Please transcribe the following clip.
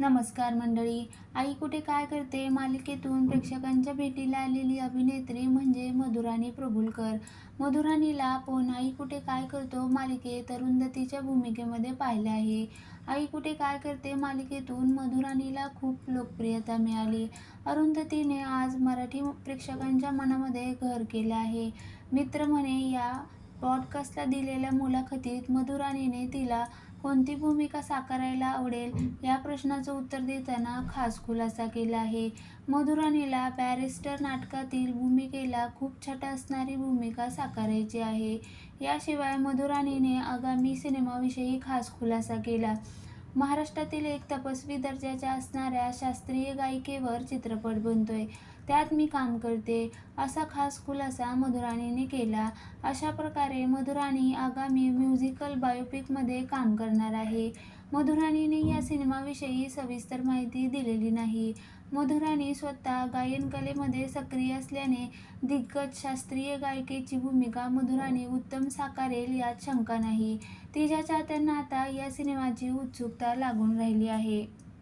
नमस्कार मंडळी. आई कुठे काय करते? मालिकेतून प्रेक्षकांच्या भेटीला आलेली अभिनेत्री म्हणजे मधुराणी प्रभुलकर. मधुराणीला आपण आई कुठे काय करतो? मालिकेत अरुंधतीच्या भूमिकेमध्ये पाहिले आहे. आई कुठे काय करते? मालिकेतून मधुराणीला खूप लोकप्रियता मिळाली. अरुंधतीने आज मराठी प्रेक्षकांच्या मनामध्ये घर केलं आहे. मित्र म्हणे या पॉडकास्टला दिलेल्या मुलाखतीत मधुराणीने तिला कोणती भूमिका साकारायला आवडेल या प्रश्नाचं उत्तर देताना खास खुलासा केला आहे. मधुराणीला बॅरिस्टर नाटकातील भूमिकेला खूप छटा असणारी भूमिका साकारायची आहे. याशिवाय मधुराणीने आगामी सिनेमाविषयी खास खुलासा केला. महाराष्ट्रातील एक तपस्वी दर्जाच्या असणाऱ्या शास्त्रीय गायिकेवर चित्रपट बनतोय. त्यात मी काम करते. असा खास खुलासा मधुराणीने केला. अशा प्रकारे मधुराणी आगामी म्युझिकल बायोपिकमध्ये काम करणार आहे. मधुराणीने या सिनेमाविषयी सविस्तर माहिती दिलेली नाही. मधुराणी स्वतः गायनकलेमध्ये सक्रिय असल्याने दिग्गज शास्त्रीय गायिकेची भूमिका मधुराणी उत्तम साकारेल यात शंका नाही. तिच्या चाहत्यांना आता या सिनेमाची उत्सुकता लागून राहिली आहे.